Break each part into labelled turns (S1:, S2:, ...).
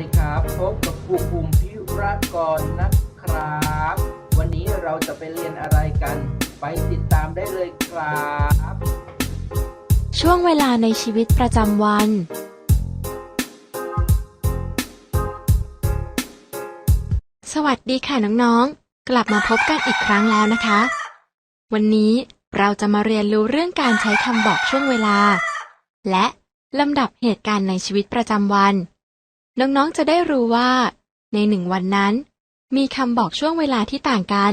S1: ดีครับพบกับครูภูมิพิรากรนะครับ วันนี้เราจะไปเรียนอะไรกัน ไปติดตามได้เลยครับ
S2: ช่วงเวลาในชีวิตประจำวัน สวัสดีค่ะน้องๆ กลับมาพบกันอีกครั้งแล้วนะคะ วันนี้เราจะมาเรียนรู้เรื่องการใช้คำบอกช่วงเวลา และลำดับเหตุการณ์ในชีวิตประจำวัน น้องๆจะได้รู้ว่า ในหนึ่งวันนั้น มีคำบอกช่วงเวลาที่ต่างกัน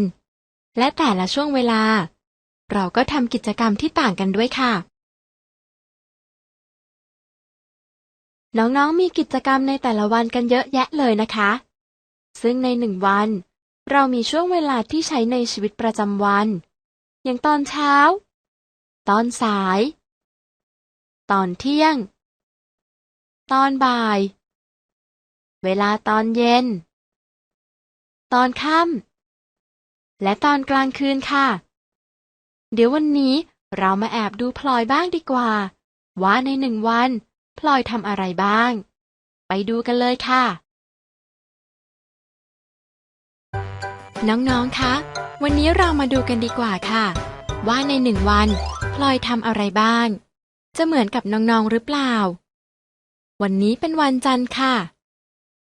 S2: และแต่ละช่วงเวลา เราก็ทำกิจกรรมที่ต่างกันด้วยค่ะ น้องๆมีกิจกรรมในแต่ละวันกันเยอะแยะเลยนะคะ ซึ่งในหนึ่งวัน เรามีช่วงเวลาที่ใช้ในชีวิตประจำวัน อย่างตอนเช้า ตอนสาย ตอนเที่ยง ตอนบ่าย เวลาตอนเย็น ตอนค่ำและตอนกลางคืนค่ะ เดี๋ยววันนี้เรามาแอบดูพลอยบ้างดีกว่า ว่าในหนึ่งวันพลอยทำอะไรบ้าง ไปดูกันเลยค่ะ น้องๆ คะ วันนี้เรามาดูกันดีกว่าค่ะ ว่าในหนึ่งวันพลอยทำอะไรบ้าง จะเหมือนกับน้องๆ หรือเปล่า วันนี้เป็นวันจันทร์ค่ะ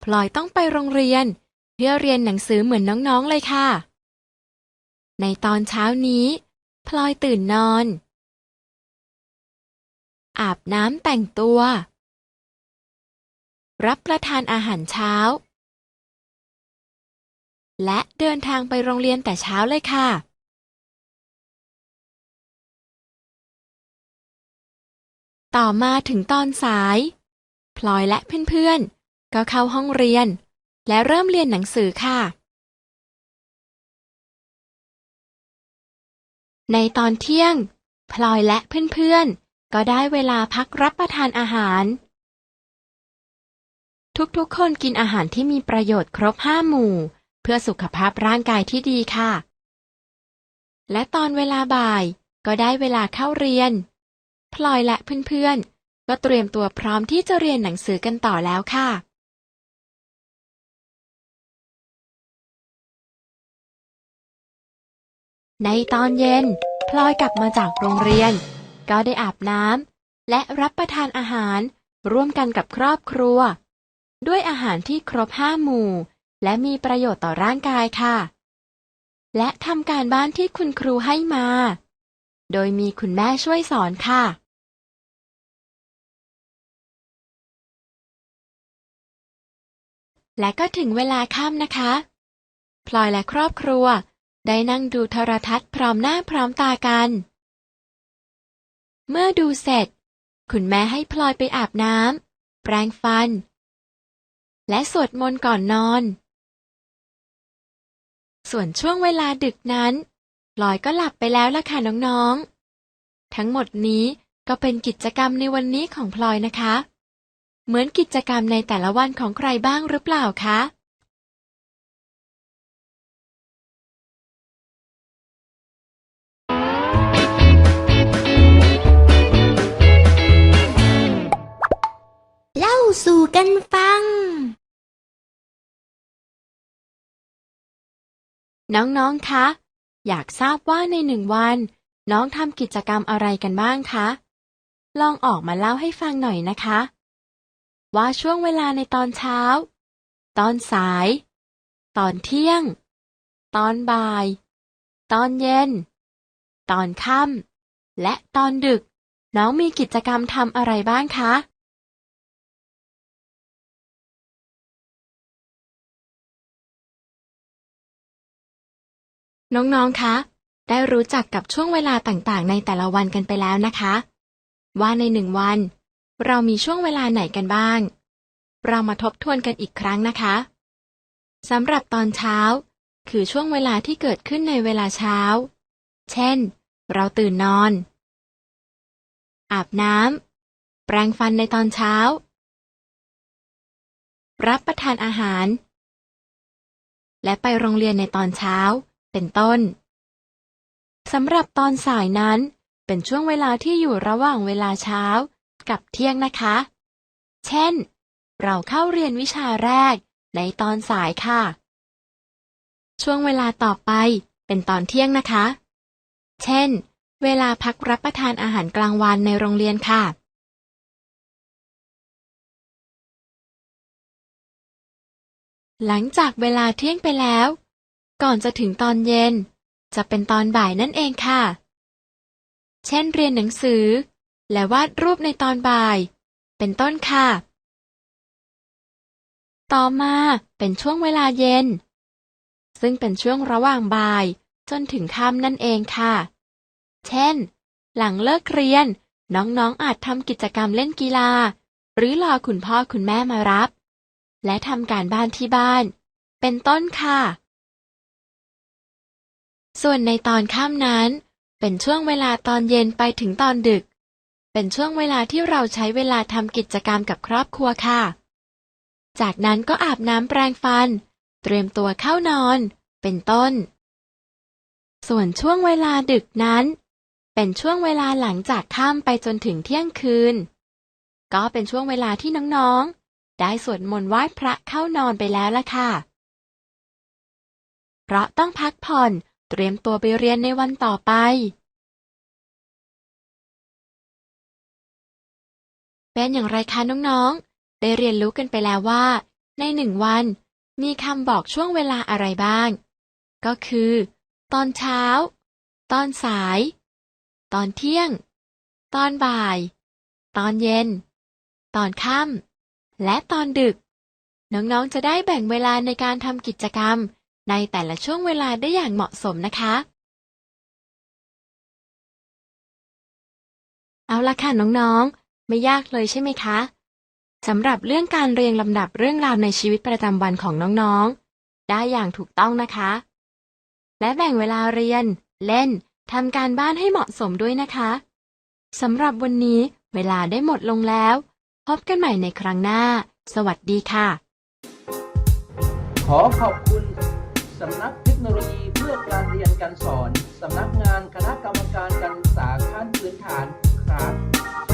S2: พลอยต้องไปโรงเรียน เพื่อเรียนหนังสือเหมือนน้องๆเลยค่ะ ในตอนเช้านี้ พลอยตื่นนอน อาบน้ำแต่งตัว รับประทานอาหารเช้า และเดินทางไปโรงเรียนแต่เช้าเลยค่ะต่อมาถึงตอนสาย พลอยและเพื่อนๆ ก็เข้าห้องเรียน และเริ่มเรียนหนังสือค่ะ ในตอนเที่ยง พลอยและเพื่อนๆ ก็ได้เวลาพักรับประทานอาหาร ทุกๆ คนกินอาหารที่มีประโยชน์ครบห้าหมู่ เพื่อสุขภาพร่างกายที่ดีค่ะ และตอนเวลาบ่ายก็ได้เวลาเข้าเรียน พลอยและเพื่อนๆก็เตรียมตัวพร้อมที่จะเรียนหนังสือกันต่อแล้วค่ะ ในตอนเย็น พลอยกลับมาจากโรงเรียน ก็ได้อาบน้ำและรับประทานอาหาร ร่วมกันกับครอบครัว ด้วยอาหารที่ครบห้าหมู่ และมีประโยชน์ต่อร่างกายค่ะ และทำการบ้านที่คุณครูให้มา โดยมีคุณแม่ช่วยสอนค่ะและก็ถึงเวลาค่ำนะคะ พลอยและครอบครัว ได้นั่งดูโทรทัศน์พร้อมหน้าพร้อมตากัน เมื่อดูเสร็จ คุณแม่ให้พลอยไปอาบน้ำ แปรงฟัน และสวดมนต์ก่อนนอน ส่วนช่วงเวลาดึกนั้นพลอยก็หลับไปแล้วล่ะค่ะน้องๆ ทั้งหมดนี้ก็เป็นกิจกรรมในวันนี้ของพลอยนะคะ เหมือนกิจกรรมในแต่ละวันของใครบ้างหรือเปล่าคะ
S3: สู่กันฟัง
S2: น้องๆ คะ อยากทราบว่าในหนึ่งวัน น้องทำกิจกรรมอะไรกันบ้างคะ ลองออกมาเล่าให้ฟังหน่อยนะคะ ว่าช่วงเวลาในตอนเช้า ตอนสาย ตอนเที่ยง ตอนบ่าย ตอนเย็น ตอนค่ำและตอนดึก น้องมีกิจกรรมทำอะไรบ้างคะ น้องๆ คะ ได้รู้จักกับช่วงเวลาต่างๆ ในแต่ละวันกันไปแล้วนะคะ ว่าในหนึ่งวัน เรามีช่วงเวลาไหนกันบ้าง เรามาทบทวนกันอีกครั้งนะคะสำหรับตอนเช้า คือช่วงเวลาที่เกิดขึ้นในเวลาเช้า เช่น เราตื่นนอน อาบน้ำแปรงฟันในตอนเช้า รับประทานอาหาร และไปโรงเรียนในตอนเช้า เป็นต้นสำหรับตอนสายนั้น เป็นช่วงเวลาที่อยู่ระหว่างเวลาเช้ากับเที่ยงนะคะ เช่น เราเข้าเรียนวิชาแรกในตอนสายค่ะ ช่วงเวลาต่อไปเป็นตอนเที่ยงนะคะ เช่น เวลาพักรับประทานอาหารกลางวันในโรงเรียนค่ะ หลังจากเวลาเที่ยงไปแล้ว ก่อนจะถึงตอนเย็น จะเป็นตอนบ่ายนั่นเองค่ะ เช่นเรียนหนังสือ และวาดรูปในตอนบ่าย เป็นต้นค่ะ ต่อมาเป็นช่วงเวลาเย็น ซึ่งเป็นช่วงระหว่างบ่ายจนถึงค่ำนั่นเองค่ะ เช่น หลังเลิกเรียนน้องๆอาจทำกิจกรรมเล่นกีฬา หรือรอคุณพ่อคุณแม่มารับ และทำการบ้านที่บ้าน เป็นต้นค่ะ ส่วนในตอนค่ำนั้น เป็นช่วงเวลาตอนเย็นไปถึงตอนดึก เป็นช่วงเวลาที่เราใช้เวลาทำกิจกรรมกับครอบครัวค่ะ จากนั้นก็อาบน้ำแปรงฟัน เตรียมตัวเข้านอน เป็นต้น ส่วนช่วงเวลาดึกนั้น เป็นช่วงเวลาหลังจากค่ำไปจนถึงเที่ยงคืน ก็เป็นช่วงเวลาที่น้องๆ ได้สวดมนต์ไหว้พระเข้านอนไปแล้วล่ะค่ะ เพราะต้องพักผ่อน เตรียมตัวไปเรียนในวันต่อไป เป็นอย่างไรคะน้องๆ ได้เรียนรู้กันไปแล้วว่า ในหนึ่งวัน มีคำบอกช่วงเวลาอะไรบ้าง ก็คือ ตอนเช้า ตอนสาย ตอนเที่ยง ตอนบ่าย ตอนเย็น ตอนค่ำและตอนดึก น้องๆ จะได้แบ่งเวลาในการทำกิจกรรม ในแต่ละช่วงเวลาได้อย่างเหมาะสมนะคะ เอาละค่ะน้องๆ ไม่ยากเลยใช่ไหมคะสำหรับเรื่องการเรียงลำดับเรื่องราวในชีวิตประจำวันของน้องๆ ได้อย่างถูกต้องนะคะ และแบ่งเวลาเรียน เล่นทำการบ้านให้เหมาะสมด้วยนะคะสำหรับวันนี้เวลาได้หมดลงแล้ว พบกันใหม่ในครั้งหน้า สวัสดีค่ะ
S1: ขอขอบคุณ สำนักเทคโนโลยีเพื่อการเรียนการสอน สำนักงานคณะกรรมการการศึกษาขั้นพื้นฐานครับ